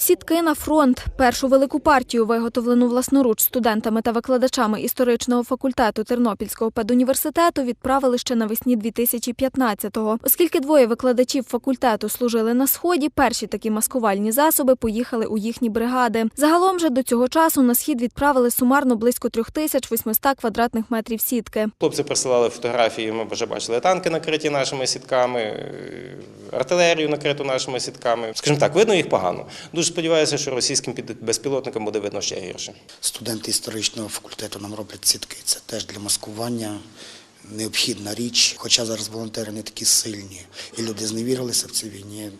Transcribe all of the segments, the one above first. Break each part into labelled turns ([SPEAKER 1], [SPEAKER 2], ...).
[SPEAKER 1] Сітки на фронт. Першу велику партію, виготовлену власноруч студентами та викладачами історичного факультету Тернопільського педуніверситету, відправили ще навесні 2015-го. Оскільки двоє викладачів факультету служили на сході, перші такі маскувальні засоби поїхали у їхні бригади. Загалом же до цього часу на схід відправили сумарно близько 3800 квадратних метрів сітки.
[SPEAKER 2] Хлопці присилали фотографії, ми вже бачили танки накриті нашими сітками, артилерію накриту нашими сітками. Скажімо так, видно їх погано. Дуже сподіваюся, що російським безпілотникам буде видно ще гірше.
[SPEAKER 3] Студенти історичного факультету нам роблять сітки. Це теж для маскування необхідна річ. Хоча зараз волонтери не такі сильні, і люди зневірилися в цій війні.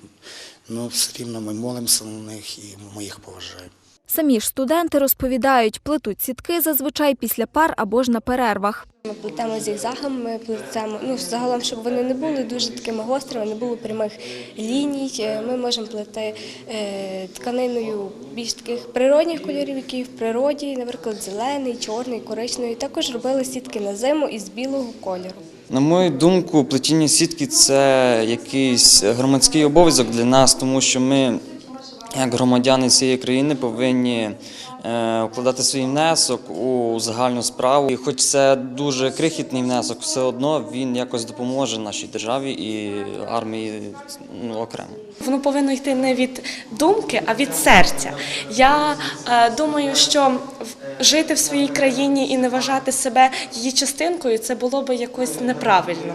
[SPEAKER 3] Ну, все рівно ми молимося на них і ми їх поважаємо.
[SPEAKER 1] Самі ж студенти розповідають, плетуть сітки зазвичай після пар або ж на перервах.
[SPEAKER 4] Ми плетемо зігзагом, ми плетемо, ну, загалом, щоб вони не були дуже такими гострими, не було прямих ліній. Е, Ми можемо плести е, тканиною більш таких природних кольорів, які в природі, наприклад, зелений, чорний, коричневий. Також робили сітки на зиму із білого кольору.
[SPEAKER 5] На мою думку, плетіння сітки це якийсь громадський обов'язок для нас, тому що ми, як громадяни цієї країни, повинні е, вкладати свій внесок у загальну справу. І хоч це дуже крихітний внесок, все одно він якось допоможе нашій державі і армії ну, окремо.
[SPEAKER 6] Воно повинно йти не від думки, а від серця. Я е, думаю, що жити в своїй країні і не вважати себе її частинкою це було би якось неправильно.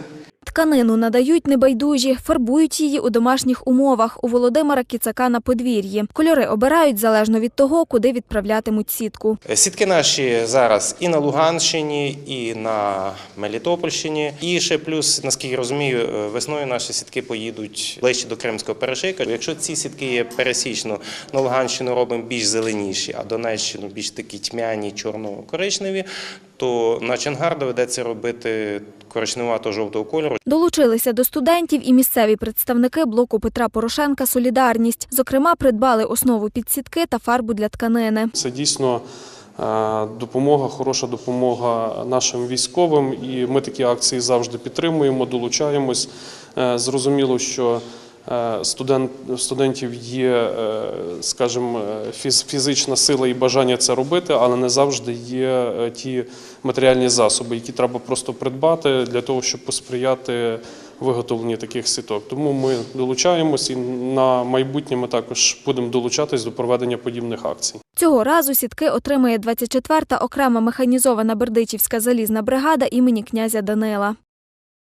[SPEAKER 1] Тканину надають небайдужі, фарбують її у домашніх умовах у Володимира Кіцака на подвір'ї. Кольори обирають залежно від того, куди відправлятимуть сітку.
[SPEAKER 2] Сітки наші зараз і на Луганщині, і на Мелітопольщині. І ще плюс, наскільки розумію, е, весною наші сітки поїдуть ближче до Кримського перешийка. Якщо ці сітки є пересічно, на Луганщину робимо більш зеленіші, а Донеччину більш такі тьмяні, чорно-коричневі, то на Чонгар доведеться робити коричневато-жовтого кольору.
[SPEAKER 1] Долучилися до студентів і місцеві представники блоку Петра Порошенка Солідарність. Зокрема, придбали основу під сітки та фарбу для тканини.
[SPEAKER 7] Це дійсно е, допомога, хороша допомога нашим військовим, і ми такі акції завжди підтримуємо, долучаємось. Е, Зрозуміло, що студент, студентів є, е, скажімо, е, фізична сила і бажання це робити, але не завжди є е, ті матеріальні засоби, які треба просто придбати для того, щоб посприяти виготовленні таких сіток. Тому ми долучаємось і на майбутнє ми також будемо долучатись до проведення подібних акцій.
[SPEAKER 1] Цього разу сітки отримає 24-та окрема механізована Бердичівська залізна бригада імені князя Данила.